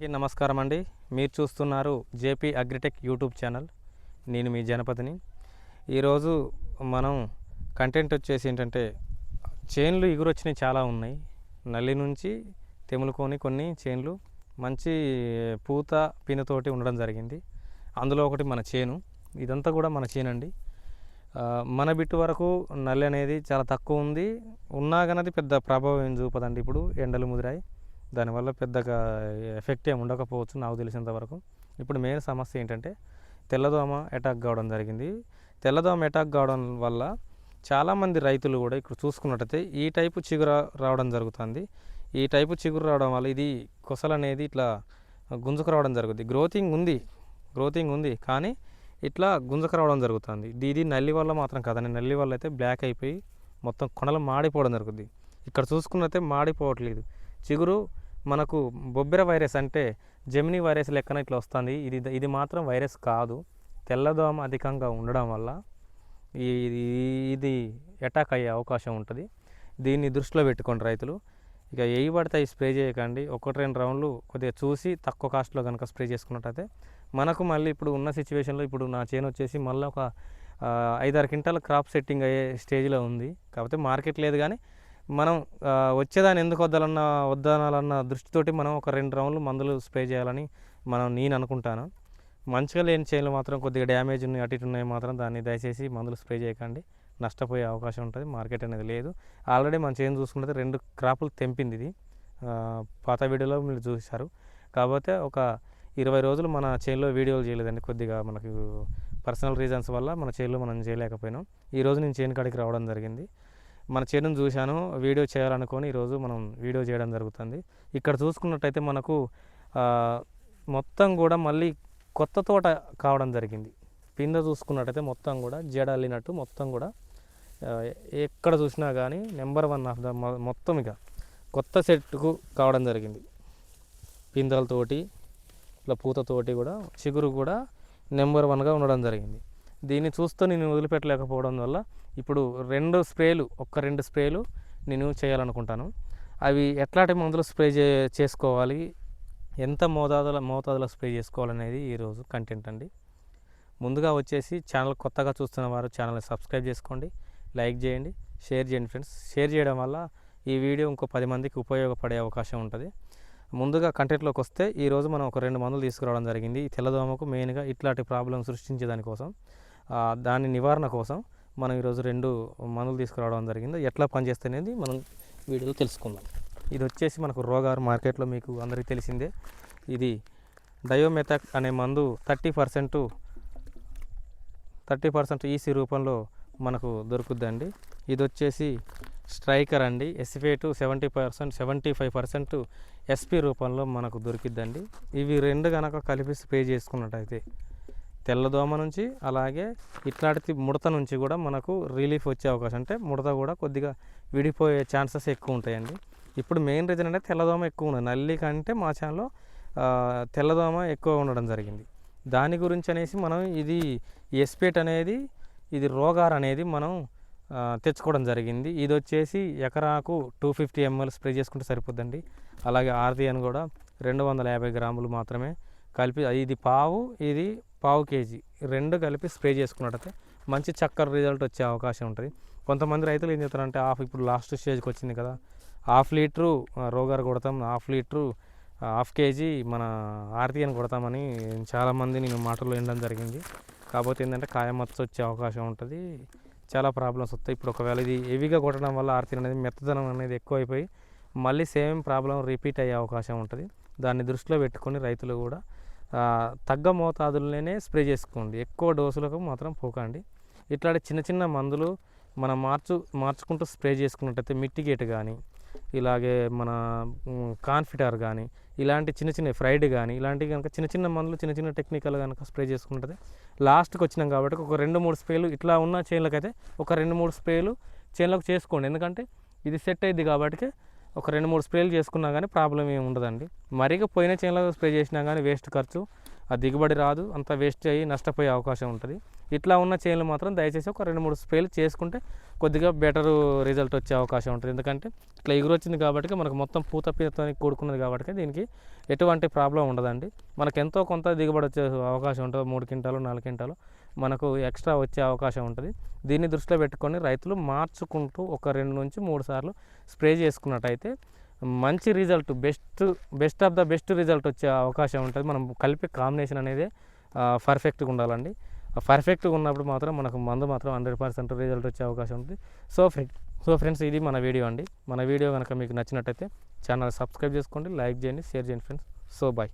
అందరికీ నమస్కారం అండి మీరు చూస్తున్నారు జేపీ అగ్రిటెక్ యూట్యూబ్ ఛానల్. నేను మీ జనపతిని. ఈరోజు మనం కంటెంట్ వచ్చేసి ఏంటంటే చైన్లు ఎగురొచ్చినవి చాలా ఉన్నాయి. నల్లి నుంచి తెములుకొని కొన్ని చైన్లు మంచి పూత పినతోటి ఉండడం జరిగింది. అందులో ఒకటి మన చేను. ఇదంతా కూడా మన చేను అండి మన బిట్టు వరకు నల్లి అనేది చాలా తక్కువ ఉంది. ఉన్నా కానీ పెద్ద ప్రభావం ఏం చూపదండి ఇప్పుడు ఎండలు ముదిరాయి. దానివల్ల పెద్దగా ఎఫెక్ట్ ఏమి ఉండకపోవచ్చు నాకు తెలిసినంత వరకు. ఇప్పుడు మెయిన్ సమస్య ఏంటంటే తెల్లదోమ అటాక్ కావడం జరిగింది. తెల్లదోమ అటాక్ కావడం వల్ల చాలామంది రైతులు కూడా ఇక్కడ చూసుకున్నట్టయితే ఈ టైపు చిగురు రావడం జరుగుతుంది. ఈ టైపు చిగురు రావడం వల్ల ఇది కొసలు అనేది ఇట్లా గుంజుకు రావడం జరుగుతుంది గ్రోతింగ్ ఉంది గ్రోతింగ్ ఉంది కానీ ఇట్లా గుంజకు రావడం జరుగుతుంది. ఇది ఇది నల్లి వల్ల మాత్రం కాదండి నల్లి వల్ల అయితే బ్లాక్ అయిపోయి మొత్తం కొనలు మాడిపోవడం జరుగుతుంది ఇక్కడ చూసుకున్నైతే మాడిపోవట్లేదు. చిగురు మనకు బొబ్బెర వైరస్ అంటే జెమినీ వైరస్ లెక్కన ఇట్లా వస్తుంది. ఇది ఇది మాత్రం వైరస్ కాదు. తెల్లదోమ అధికంగా ఉండడం వల్ల ఈ- ఇది అటాక్ అయ్యే అవకాశం ఉంటుంది. దీన్ని దృష్టిలో పెట్టుకోండి రైతులు. ఇక ఏవి పడితే అవి స్ప్రే చేయకండి. ఒకటి రెండు రౌండ్లు కొద్దిగా చూసి తక్కువ కాస్ట్లో కనుక స్ప్రే చేసుకున్నట్టయితే మనకు మళ్ళీ ఇప్పుడు ఉన్న సిచ్యువేషన్లో ఇప్పుడు నా చేను వచ్చేసి మళ్ళీ ఒక ఐదారు క్వింటాల క్రాప్ సెట్టింగ్ అయ్యే స్టేజ్లో ఉంది. కాకపోతే మార్కెట్ లేదు కానీ మనం వచ్చేదాన్ని ఎందుకు వద్దాలన్న వద్దనాలన్న దృష్టితోటి మనం ఒక రెండు రౌండ్లు మందులు స్ప్రే చేయాలని మనం నేను అనుకుంటాను. మంచిగా లేని చేనులు మాత్రం కొద్దిగా డ్యామేజ్ ఉన్నాయి అటు ఇటు ఉన్నాయి మాత్రం దాన్ని దయచేసి మందులు స్ప్రే చేయకండి. నష్టపోయే అవకాశం ఉంటుంది మార్కెట్ అనేది లేదు. ఆల్రెడీ మన చేను చూసుకుంటే రెండు క్రాపులు తెంపింది ఇది. పాత వీడియోలో మీరు చూశారు. కాకపోతే ఒక ఇరవై రోజులు మన చేనులో వీడియోలు చేయలేదండి కొద్దిగా మనకు పర్సనల్ రీజన్స్ వల్ల మన చేనులో మనం చేయలేకపోయినాం. ఈ రోజు నేను చేను కాడికి రావడం జరిగింది. మన చేనును చూశాను వీడియో చేయాలనుకొని ఈరోజు మనం వీడియో చేయడం జరుగుతుంది. ఇక్కడ చూసుకున్నట్టయితే మనకు మొత్తం కూడా మళ్ళీ కొత్త తోట కావడం జరిగింది. పింద చూసుకున్నట్టయితే మొత్తం కూడా జడల్లినట్టు మొత్తం కూడా ఎక్కడ చూసినా కానీ నెంబర్ వన్ ఆఫ్ ద మొత్తం ఇక కొత్త సెట్కు కావడం జరిగింది. పిందలతోటి ఇట్లా పూతతోటి కూడా చిగురు కూడా నెంబర్ వన్గా ఉండడం జరిగింది. దీన్ని చూస్తూ నేను వదిలిపెట్టలేకపోవడం వల్ల ఇప్పుడు రెండు స్ప్రేలు ఒక్క రెండు స్ప్రేలు నేను చేయాలనుకుంటాను. అవి ఎట్లాంటి మందులు స్ప్రే చే చేసుకోవాలి ఎంత మోతాదుల మోతాదులో స్ప్రే చేసుకోవాలనేది ఈరోజు కంటెంట్ అండి. ముందుగా వచ్చేసి ఛానల్ కొత్తగా చూస్తున్న వారు ఛానల్ని సబ్స్క్రైబ్ చేసుకోండి లైక్ చేయండి షేర్ చేయండి ఫ్రెండ్స్. షేర్ చేయడం వల్ల ఈ వీడియో ఇంకో పది మందికి ఉపయోగపడే అవకాశం ఉంటుంది. ముందుగా కంటెంట్లోకి వస్తే ఈరోజు మనం ఒక రెండు మందులు తీసుకురావడం జరిగింది. తెల్లదోమకు మెయిన్గా ఇట్లాంటి ప్రాబ్లం సృష్టించే దానికోసం. దాని నివారణ కోసం మనం ఈరోజు రెండు మందులు తీసుకురావడం జరిగింది. ఎట్లా పనిచేస్తాయి అనేది మనం వీడియోలో తెలుసుకుందాం. ఇది వచ్చేసి మనకు రోగారు మార్కెట్లో మీకు అందరికీ తెలిసిందే. ఇది డయోమెథాక్ అనే మందు thirty percent thirty percent EC రూపంలో మనకు దొరుకుద్దండి. ఇది వచ్చేసి స్ట్రైకర్ అండి. ఎస్ఫేటు seventy percent seventy five percent SP రూపంలో మనకు దొరికిద్దండి. ఇవి రెండు కనుక కలిపి స్ప్రే చేసుకున్నట్టయితే తెల్లదోమ నుంచి అలాగే ఇట్లాంటి ముడత నుంచి కూడా మనకు రిలీఫ్ వచ్చే అవకాశం. అంటే ముడత కూడా కొద్దిగా విడిపోయే ఛాన్సెస్ ఎక్కువ ఉంటాయండి. ఇప్పుడు మెయిన్ రీజన్ అంటే తెల్లదోమ ఎక్కువ ఉన్నది. నల్లి కంటే మా ఛానల్లో తెల్లదోమ ఎక్కువ ఉండడం జరిగింది. దాని గురించి అనేసి మనం ఇది ఎస్పేట్ అనేది ఇది రోగార్ అనేది మనం తెచ్చుకోవడం జరిగింది. ఇది వచ్చేసి ఎకరాకు టూ ఫిఫ్టీ ఎంఎల్ స్ప్రే చేసుకుంటే సరిపోద్దండి. అలాగే ఆర్దియన్ కూడా రెండు వందల యాభై గ్రాములు మాత్రమే కలిపి ఇది పావు ఇది పావు కేజీ రెండు కలిపి స్ప్రే చేసుకున్నట్టయితే మంచి చక్కర రిజల్ట్ వచ్చే అవకాశం ఉంటుంది. కొంతమంది రైతులు ఏం చేస్తారంటే హాఫ్ ఇప్పుడు లాస్ట్ స్టేజ్కి వచ్చింది కదా హాఫ్ లీటరు రోగారు కొడతాం హాఫ్ లీటరు హాఫ్ కేజీ మన ఆర్తియన్ కొడతామని చాలామంది నేను మాటలు వినడం జరిగింది. కాకపోతే ఏంటంటే కాయమచ్చ వచ్చే అవకాశం ఉంటుంది. చాలా ప్రాబ్లమ్స్ వస్తాయి. ఇప్పుడు ఒకవేళ ఇది హెవీగా కొట్టడం వల్ల ఆర్తి అనేది మెత్తదనం అనేది ఎక్కువైపోయి మళ్ళీ సేమ్ ప్రాబ్లం రిపీట్ అయ్యే అవకాశం ఉంటుంది. దాన్ని దృష్టిలో పెట్టుకొని రైతులు కూడా తగ్గ మోతాదుల్లోనే స్ప్రే చేసుకోండి. ఎక్కువ డోసులకు మాత్రం పోకండి. ఇట్లాంటి చిన్న చిన్న మందులు మనం మార్చు మార్చుకుంటూ స్ప్రే చేసుకున్నట్టయితే మిట్టిగేట్ కానీ ఇలాగే మన కాన్ఫిటర్ కాన్ఫిటార్ కానీ ఇలాంటి చిన్న చిన్న ఫ్రైడ్ కానీ ఇలాంటివి కనుక చిన్న చిన్న మందులు చిన్న చిన్న టెక్నికల్ కనుక స్ప్రే చేసుకుంటుంది లాస్ట్కి వచ్చినాం కాబట్టి ఒక రెండు మూడు స్ప్రేలు ఇట్లా ఉన్న చేనులకైతే ఒక రెండు మూడు స్ప్రేలు చేన్లకు చేసుకోండి. ఎందుకంటే ఇది సెట్ అయింది కాబట్టి ఒక రెండు మూడు స్ప్రేలు చేసుకున్నా కానీ ప్రాబ్లం ఏమి ఉండదండి. మరిగా పోయిన చేనులో స్ప్రే చేసినా కానీ వేస్ట్ ఖర్చు. ఆ దిగుబడి రాదు అంత వేస్ట్ అయ్యి నష్టపోయే అవకాశం ఉంటుంది. ఇట్లా ఉన్న చేనులు మాత్రం దయచేసి ఒక రెండు మూడు స్ప్రేలు చేసుకుంటే కొద్దిగా బెటర్ రిజల్ట్ వచ్చే అవకాశం ఉంటుంది. ఎందుకంటే ఇట్లా ఎగురు వచ్చింది కాబట్టి మనకు మొత్తం పూత పీతతో కూడుకున్నది కాబట్టి దీనికి ఎటువంటి ప్రాబ్లం ఉండదండి. మనకు ఎంతో కొంత దిగుబడి వచ్చే అవకాశం ఉంటుంది. మూడు క్వింటాలు నాలుగు క్వింటాలు మనకు ఎక్స్ట్రా వచ్చే అవకాశం ఉంటుంది. దీన్ని దృష్టిలో పెట్టుకొని రైతులు మార్చుకుంటూ ఒక రెండు నుంచి మూడు సార్లు స్ప్రే చేసుకున్నట్టయితే మంచి result best best of the best result వచ్చే అవకాశం ఉంటుంది. మనం కలిపే కాంబినేషన్ అనేది పర్ఫెక్ట్గా ఉండాలండి. పర్ఫెక్ట్గా ఉన్నప్పుడు మాత్రం మనకు మందు మాత్రం హండ్రెడ్ పర్సెంట్ రిజల్ట్ వచ్చే అవకాశం ఉంటుంది. సో ఫ్రెండ్ సో ఫ్రెండ్స్ ఇది మన వీడియో అండి. మన వీడియో కనుక మీకు నచ్చినట్టయితే ఛానల్ సబ్స్క్రైబ్ చేసుకోండి లైక్ చేయండి షేర్ చేయండి ఫ్రెండ్స్ సో బాయ్